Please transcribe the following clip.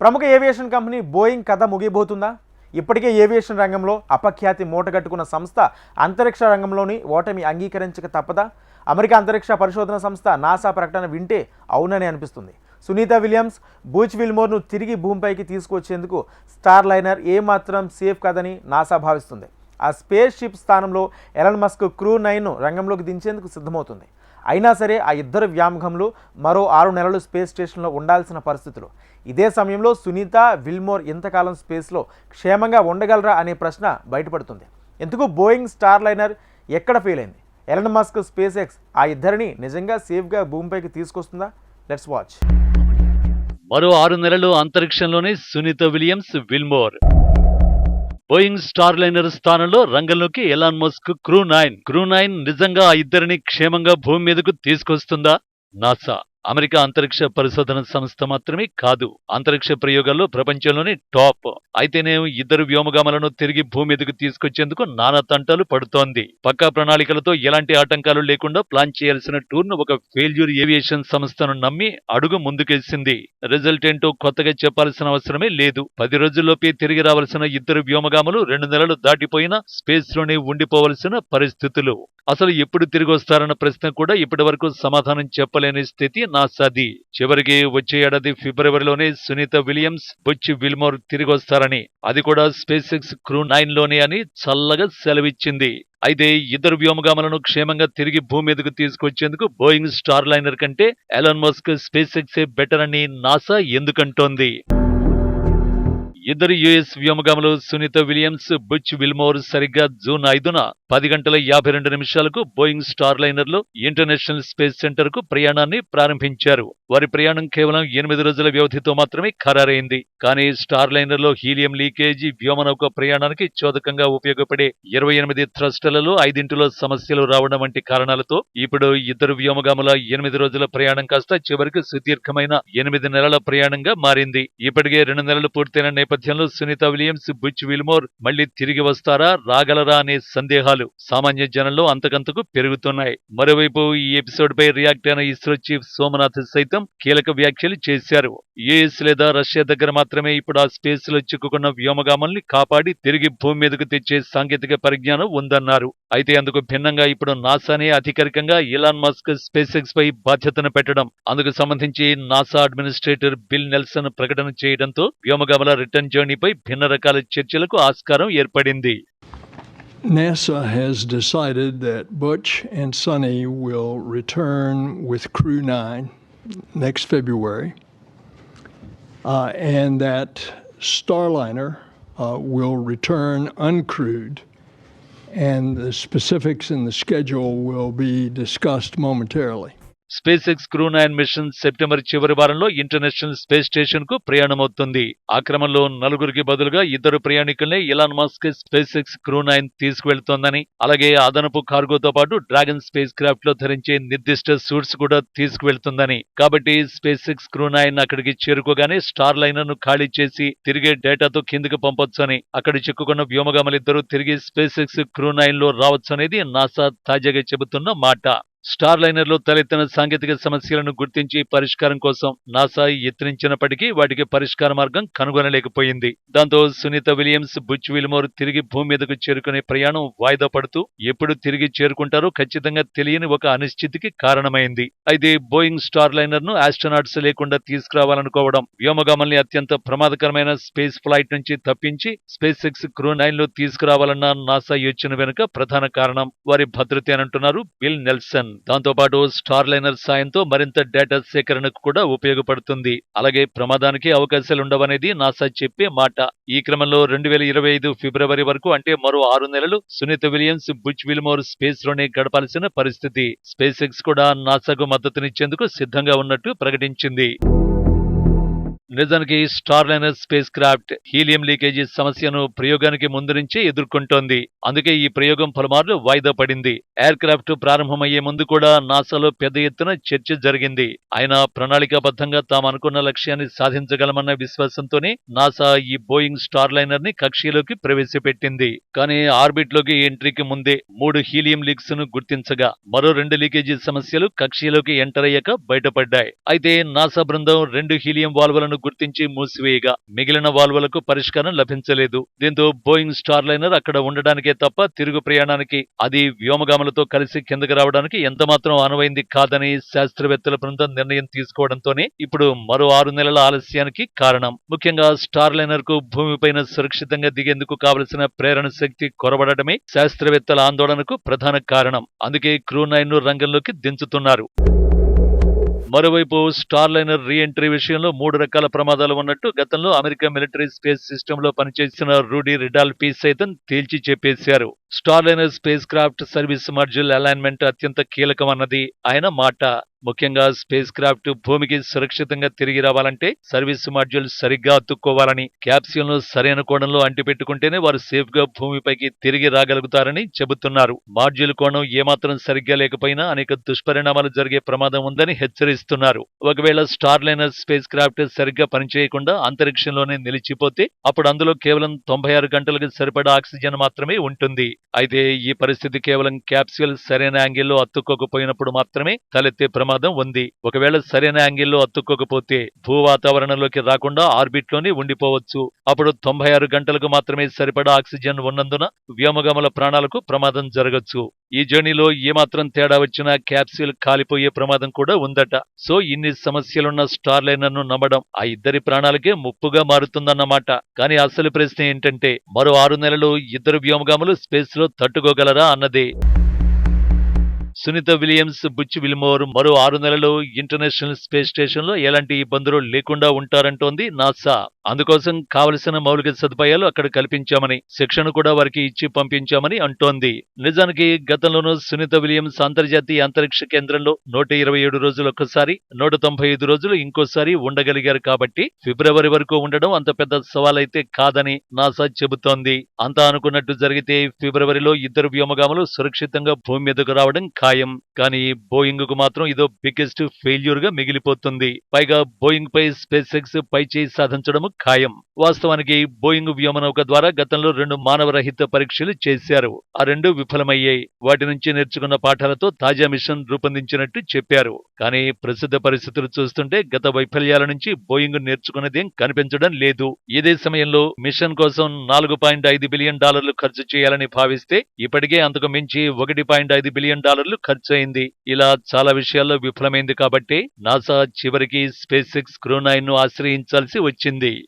ప్రముఖ aviation company Boeing కథ ముగిపోతుందా ఇప్పటికే ఏవియేషన్ రంగంలో అపఖ్యాతి మూటగట్టుకున్న సంస్థ అంతరిక్ష రంగంలోని ఓటమి అంగీకరించక తప్పదా? అమెరికా అంతరిక్ష పరిశోధన సంస్థ నాసా ప్రకటన వింటే అవునని అనిపిస్తుంది. సునీత విలియమ్స్ బూచ్ విల్మోర్ను తిరిగి భూమిపైకి తీసుకొచ్చేందుకు స్టార్ లైనర్ ఏమాత్రం సేఫ్ కాదని నాసా భావిస్తుంది. ఆ స్పేస్ షిప్ స్థానంలో ఎలన్ మస్క్ క్రూ నైన్ను రంగంలోకి దించేందుకు సిద్ధమవుతుంది. అయినా సరే ఆ ఇద్దరు వ్యామకంలు మరో ఆరు నెలలు స్పేస్ స్టేషన్లో ఉండాల్సిన పరిస్థితులు. ఇదే సమయంలో సునీత విల్మోర్ ఇంతకాలం స్పేస్లో క్షేమంగా ఉండగలరా అనే ప్రశ్న బయటపడుతుంది. ఎందుకు బోయింగ్ స్టార్ లైనర్ ఎక్కడ ఫెయిల్ అయింది? ఎలన్ మస్క్ స్పేస్ ఎక్స్ ఆ ఇద్దరిని నిజంగా సేఫ్గా భూమిపైకి తీసుకొస్తుందా? Let's watch. మరో ఆరు నెలలు అంతరిక్షంలోనే Sunita Williams Wilmore. Boeing Starliner స్థానంలో రంగంలోకి Elon Musk crew nine. Crew nine నిజంగా ఆ ఇద్దరిని క్షేమంగా భూమి మీదకు తీసుకొస్తుందా? నాసా. అమెరికా అంతరిక్ష పరిశోధన సంస్థ మాత్రమే కాదు అంతరిక్ష ప్రయోగాల్లో ప్రపంచంలోనే టాప్. అయితేనే ఇద్దరు వ్యోమగామలను తిరిగి భూమి తీసుకొచ్చేందుకు నానా తంటాలు పడుతోంది. పక్కా ప్రణాళికలతో ఎలాంటి ఆటంకాలు లేకుండా ప్లాన్ చేయాల్సిన టూర్ను ఒక ఫెయిల్యూర్ ఏవియేషన్ సంస్థను నమ్మి అడుగు ముందుకేసింది. రిజల్ట్ ఏంటో కొత్తగా చెప్పాల్సిన అవసరమే లేదు. పది రోజుల్లోపే తిరిగి రావాల్సిన ఇద్దరు వ్యోమగాములు రెండు నెలలు దాటిపోయినా స్పేస్లోనే ఉండిపోవలసిన పరిస్థితులు. అసలు ఎప్పుడు తిరిగి వస్తారన్న ప్రశ్న కూడా ఇప్పటి వరకు సమాధానం చెప్పలేని స్థితి నాసాది చివరికి వచ్చే ఏడాది ఫిబ్రవరిలోనే సునీత విలియమ్స్ బుచ్ విల్మోర్ తిరిగి వస్తారని అది కూడా స్పేస్ ఎక్స్ క్రూ నైన్లోనే అని చల్లగా సెలవిచ్చింది. అయితే ఇద్దరు వ్యోమగాములను క్షేమంగా తిరిగి భూమి మీదకు తీసుకొచ్చేందుకు బోయింగ్ స్టార్ లైనర్ కంటే ఎలాన్ మస్క్ స్పేస్ ఎక్సే బెటర్ అని నాసా ఎందుకంటోంది. ఇద్దరు యుఎస్ వ్యోమగాములు సునీత విలియమ్స్ బుచ్ విల్మోర్ సరిగ్గా జూన్ ఐదున పది గంటల యాభై రెండు నిమిషాలకు బోయింగ్ స్టార్ లైనర్లు ఇంటర్నేషనల్ స్పేస్ సెంటర్కు ప్రయాణాన్ని ప్రారంభించారు. వారి ప్రయాణం కేవలం ఎనిమిది రోజుల వ్యవధితో మాత్రమే ఖరారైంది. కానీ స్టార్ లైనర్లో హీలియం లీకేజీ వ్యోమనౌక ప్రయాణానికి చోదకంగా ఉపయోగపడే ఇరవై ఎనిమిది థ్రస్టలలో ఐదింటిలో సమస్యలు రావడం వంటి కారణాలతో ఇప్పుడు ఇద్దరు వ్యోమగాముల ఎనిమిది రోజుల ప్రయాణం కాస్త చివరికి సుదీర్ఘమైన ఎనిమిది నెలల ప్రయాణంగా మారింది. ఇప్పటికే రెండు నెలలు పూర్తయిన నేపథ్యంలో సునీత విలియమ్స్ బుచ్ విల్మోర్ మళ్ళీ తిరిగి వస్తారా రాగలరా అనే సందేహాలు సామాన్య జనంలో అంతకంతకు పెరుగుతున్నాయి. మరోవైపు ఈ ఎపిసోడ్ పై రియాక్ట్ అయిన ఇస్రో చీఫ్ సోమనాథ్ సైతం కీలక వ్యాఖ్యలు చేశారు. యుఎస్ లేదా రష్యా దగ్గర మాత్రమే ఇప్పుడు ఆ స్పేస్లో చిక్కుకున్న వ్యోమగామల్ని కాపాడి తిరిగి భూమి మీదకు తెచ్చే సాంకేతిక పరిజ్ఞానం ఉందన్నారు. అయితే అందుకు భిన్నంగా ఇప్పుడు నాసానే అధికారికంగా ఇలాన్ మస్క్ స్పేస్ ఎక్స్ పై బాధ్యతను పెట్టడం. అందుకు సంబంధించి నాసా అడ్మినిస్ట్రేటర్ బిల్ నెల్సన్ ప్రకటన చేయడంతో వ్యోమగాముల రిటర్న్ జర్నీపై భిన్న రకాల చర్చలకు ఆస్కారం ఏర్పడింది. NASA has decided that Butch and Sonny will return with Crew 9 next February, uh, and that Starliner uh, will return uncrewed, and the specifics and the schedule will be discussed momentarily. SpaceX crew nine mission September చివరి వారంలో international space స్టేషన్కు ప్రయాణమవుతుంది. ఆ క్రమంలో నలుగురికి బదులుగా ఇద్దరు ప్రయాణికుల్ని Elon Musk SpaceX crew nine తీసుకువెళ్తోందని అలాగే అదనపు కార్గోతో పాటు డ్రాగన్ స్పేస్ క్రాఫ్ట్లో ధరించే నిర్దిష్ట సూట్స్ కూడా తీసుకువెళ్తుందని. కాబట్టి స్పేస్ ఎక్స్ క్రూ నైన్ అక్కడికి చేరుకోగానే స్టార్ లైనర్ను ఖాళీ చేసి తిరిగే డేటాతో కిందకి పంపొచ్చని అక్కడ చిక్కుకున్న వ్యోమగాములిద్దరూ తిరిగి స్పేస్ ఎక్స్ క్రూ నైన్లో రావచ్చు అనేది నాసా తాజాగా చెబుతున్న మాట. స్టార్ లైనర్లో తలెత్తిన సాంకేతిక సమస్యలను గుర్తించి పరిష్కారం కోసం నాసా యత్నించినప్పటికీ వాటికి పరిష్కార మార్గం కనుగొనలేకపోయింది. దాంతో సునీత విలియమ్స్ బుచ్ విల్మోర్ తిరిగి భూమి మీదకు చేరుకునే ప్రయాణం వాయిదా పడుతూ ఎప్పుడు తిరిగి చేరుకుంటారో ఖచ్చితంగా తెలియని ఒక అనిశ్చితికి కారణమైంది. అయితే బోయింగ్ స్టార్ లైనర్ను ఆస్ట్రనాట్స్ లేకుండా తీసుకురావాలనుకోవడం వ్యోమగామల్ని అత్యంత ప్రమాదకరమైన స్పేస్ ఫ్లైట్ నుంచి తప్పించి స్పేస్ ఎక్స్ క్రూ నైన్లో తీసుకురావాలన్న నాసా యోచన వెనుక ప్రధాన కారణం. వారి భద్రతే అంటున్నారు బిల్ నెల్సన్. దాంతోపాటు స్టార్ లైనర్ సాయంతో మరింత డేటా సేకరణకు కూడా ఉపయోగపడుతుంది. అలాగే ప్రమాదానికి అవకాశాలుండవనేది నాసా చెప్పే మాట. ఈ క్రమంలో రెండు వేల ఇరవై ఐదు ఫిబ్రవరి వరకు అంటే మరో ఆరు నెలలు సునీత విలియమ్స్ బుచ్ విల్మోర్ స్పేస్లోనే గడపాల్సిన పరిస్థితి. స్పేస్ ఎక్స్ కూడా నాసాకు మద్దతునిచ్చేందుకు సిద్ధంగా ఉన్నట్టు ప్రకటించింది. నిజానికి Starliner spacecraft helium leakage సమస్యను ప్రయోగానికి ముందు నుంచే ఎదుర్కొంటోంది. అందుకే ఈ ప్రయోగం పలుమార్లు వాయిదా పడింది. ఎయిర్ క్రాఫ్ట్ ప్రారంభమయ్యే ముందు కూడా నాసాలో పెద్ద ఎత్తున చర్చ జరిగింది. ఆయన ప్రణాళికాబద్ధంగా తాము అనుకున్న లక్ష్యాన్ని సాధించగలమన్న విశ్వాసంతోనే నాసా ఈ బోయింగ్ స్టార్ లైనర్ని కక్షలోకి ప్రవేశపెట్టింది. కానీ ఆర్బిట్లోకి ఎంట్రీకి ముందే మూడు హీలియం లీక్స్ను గుర్తించగా మరో రెండు లీకేజీ సమస్యలు కక్షలోకి ఎంటర్ అయ్యాక బయటపడ్డాయి. అయితే నాసా బృందం రెండు హీలియం వాల్వులను గుర్తించి మూసివేయగా. మిగిలిన వాల్వులకు పరిష్కారం లభించలేదు. దీంతో బోయింగ్ స్టార్ లైనర్ అక్కడ ఉండడానికే తప్ప తిరుగు ప్రయాణానికి అది వ్యోమగాములతో కలిసి కిందకు రావడానికి ఎంతమాత్రం అనువైంది కాదని శాస్త్రవేత్తల బృందం నిర్ణయం తీసుకోవడంతోనే ఇప్పుడు మరో ఆరు నెలల ఆలస్యానికి కారణం. ముఖ్యంగా స్టార్ లైనర్కు భూమిపైన సురక్షితంగా దిగేందుకు కావలసిన ప్రేరణ శక్తి కొరబడటమే శాస్త్రవేత్తల ఆందోళనకు ప్రధాన కారణం. అందుకే క్రూ నైన్ను రంగంలోకి దించుతున్నారు. మరోవైపు స్టార్ లైనర్ రీఎంట్రీ విషయంలో మూడు రకాల ప్రమాదాలు ఉన్నట్టు గతంలో అమెరికా మిలిటరీ స్పేస్ సిస్టమ్లో పనిచేసిన రూడీ రిడాల్పీ సైతం తేల్చి చెప్పేశారు. Starliner spacecraft service మార్జిల్ అలైన్మెంట్ అత్యంత కీలకమన్నది ఆయన మాట. ముఖ్యంగా స్పేస్ క్రాఫ్ట్ భూమికి సురక్షితంగా తిరిగి రావాలంటే సర్వీస్ మాడ్యూల్ సరిగ్గా అతుక్కోవాలని క్యాప్సూల్ను సరైన కోణంలో అంటిపెట్టుకుంటేనే వారు సేఫ్గా భూమిపైకి తిరిగి రాగలుగుతారని చెబుతున్నారు. మాడ్యూల్ కోణం ఏమాత్రం సరిగ్గా లేకపోయినా అనేక దుష్పరిణామాలు జరిగే ప్రమాదం ఉందని హెచ్చరిస్తున్నారు. ఒకవేళ స్టార్ లైనర్ స్పేస్ క్రాఫ్ట్ సరిగ్గా పనిచేయకుండా అంతరిక్షంలోనే నిలిచిపోతే అప్పుడు అందులో కేవలం తొంభై ఆరు గంటలకు సరిపడా ఆక్సిజన్ మాత్రమే ఉంటుంది. అయితే ఈ పరిస్థితి కేవలం క్యాప్సూల్ సరైన యాంగిల్లో అత్తుక్కోకపోయినప్పుడు మాత్రమే తలెత్తే ప్రమాదం ఉంది. ఒకవేళ సరైన యాంగిల్లో అత్తుక్కోకపోతే భూ వాతావరణంలోకి రాకుండా ఆర్బిట్లోనే ఉండిపోవచ్చు. అప్పుడు తొంభై ఆరు గంటలకు మాత్రమే సరిపడా ఆక్సిజన్ ఉన్నందున వ్యోమగమల ప్రాణాలకు ప్రమాదం జరగచ్చు. ఈ జర్నీలో ఏమాత్రం తేడా వచ్చినా క్యాప్సూల్ కాలిపోయే ప్రమాదం కూడా ఉందట. సో ఇన్ని సమస్యలున్న స్టార్ లైనర్ను నమ్మడం ఆ ఇద్దరి ప్రాణాలకే ముప్పుగా మారుతుందన్నమాట. కానీ అసలు ప్రశ్న ఏంటంటే మరో ఆరు నెలలు ఇద్దరు వ్యోమగాములు స్పేస్లో తట్టుకోగలరా అన్నదే. సునీత విలియమ్స్ బుచ్ విల్మోర్ మరో ఆరు నెలలు ఇంటర్నేషనల్ స్పేస్ స్టేషన్లో ఎలాంటి ఇబ్బందులు లేకుండా ఉంటారంటోంది నాసా. అందుకోసం కావలసిన మౌలిక సదుపాయాలు అక్కడ కల్పించామని శిక్షణ కూడా వారికి ఇచ్చి పంపించామని అంటోంది. నిజానికి గతంలోనూ సునీత విలియమ్స్ అంతర్జాతీయ అంతరిక్ష కేంద్రంలో నూట ఇరవై ఏడు రోజులు ఒక్కసారి నూట తొంభై ఐదు రోజులు ఇంకోసారి ఉండగలిగారు కాబట్టి ఫిబ్రవరి వరకు ఉండడం అంత పెద్ద సవాలైతే కాదని నాసా చెబుతోంది. అంతా అనుకున్నట్టు జరిగితే ఫిబ్రవరిలో ఇద్దరు వ్యోమగాములు సురక్షితంగా భూమి మీదకు రావడం ఖాయం. కానీ బోయింగ్కు మాత్రం ఇదో బిగ్గెస్ట్ ఫెయిల్యూర్గా మిగిలిపోతుంది. పైగా బోయింగ్ పై స్పేస్ ఎక్స్ పై చేయి సాధించడం ఖాయం. వాస్తవానికి బోయింగ్ వ్యోమనౌక ద్వారా గతంలో రెండు మానవరహిత పరీక్షలు చేశారు. ఆ రెండు విఫలమయ్యాయి. వాటి నుంచి నేర్చుకున్న పాఠాలతో తాజా మిషన్ రూపొందించినట్టు చెప్పారు. కానీ ప్రసిద్ధ పరిస్థితులు చూస్తుంటే గత వైఫల్యాల నుంచి బోయింగ్ నేర్చుకున్నదేం కనిపించడం లేదు. ఇదే సమయంలో మిషన్ కోసం నాలుగు పాయింట్ ఐదు బిలియన్ డాలర్లు ఖర్చు చేయాలని భావిస్తే ఇప్పటికే అంతకు మించి ఒకటి పాయింట్ ఐదు బిలియన్ డాలర్లు ఖర్చయింది. ఇలా చాలా విషయాల్లో విఫలమైంది కాబట్టి నాసా చివరికి స్పేస్ ఎక్స్ క్రూ నైన్ను ఆశ్రయించాల్సి వచ్చింది.